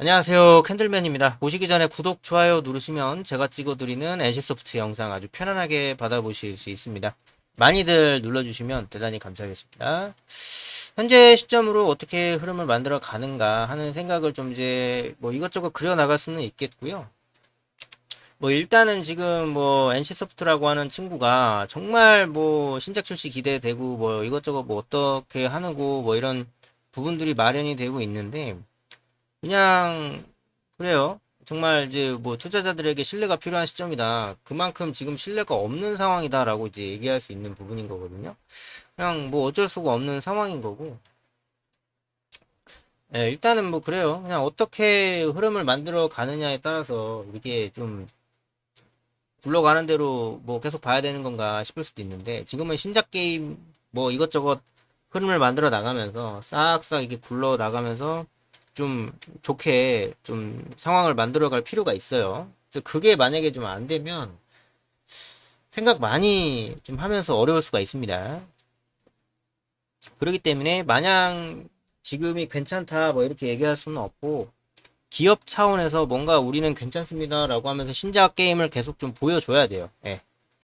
안녕하세요. 캔들맨입니다. 보시기 전에 구독 좋아요 누르시면 제가 찍어드리는 NC소프트 영상 아주 편안하게 받아보실 수 있습니다. 많이들 눌러주시면 대단히 감사하겠습니다. 현재 시점으로 어떻게 흐름을 만들어 가는가 하는 생각을 좀 이제 뭐 이것저것 그려 나갈 수는 있겠고요. 뭐 일단은 지금 뭐 NC소프트라고 하는 친구가 정말 뭐 신작 출시 기대되고 뭐 이것저것 뭐 어떻게 하는고 뭐 이런 부분들이 마련이 되고 있는데 그냥 그래요. 정말 이제 뭐 투자자들에게 신뢰가 필요한 시점이다. 그만큼 지금 신뢰가 없는 상황이다라고 이제 얘기할 수 있는 부분인 거거든요. 그냥 뭐 어쩔 수가 없는 상황인 거고. 예, 일단은 뭐 그래요. 그냥 어떻게 흐름을 만들어 가느냐에 따라서 이게 좀 굴러가는 대로 뭐 계속 봐야 되는 건가 싶을 수도 있는데 지금은 신작 게임 뭐 이것저것 흐름을 만들어 나가면서 싹싹 이게 굴러 나가면서 좀 좋게 좀 상황을 만들어 갈 필요가 있어요. 그게 만약에 좀 안 되면 생각 많이 좀 하면서 어려울 수가 있습니다. 그렇기 때문에 마냥 지금이 괜찮다 뭐 이렇게 얘기할 수는 없고 기업 차원에서 뭔가 우리는 괜찮습니다라고 하면서 신작 게임을 계속 좀 보여줘야 돼요. 예.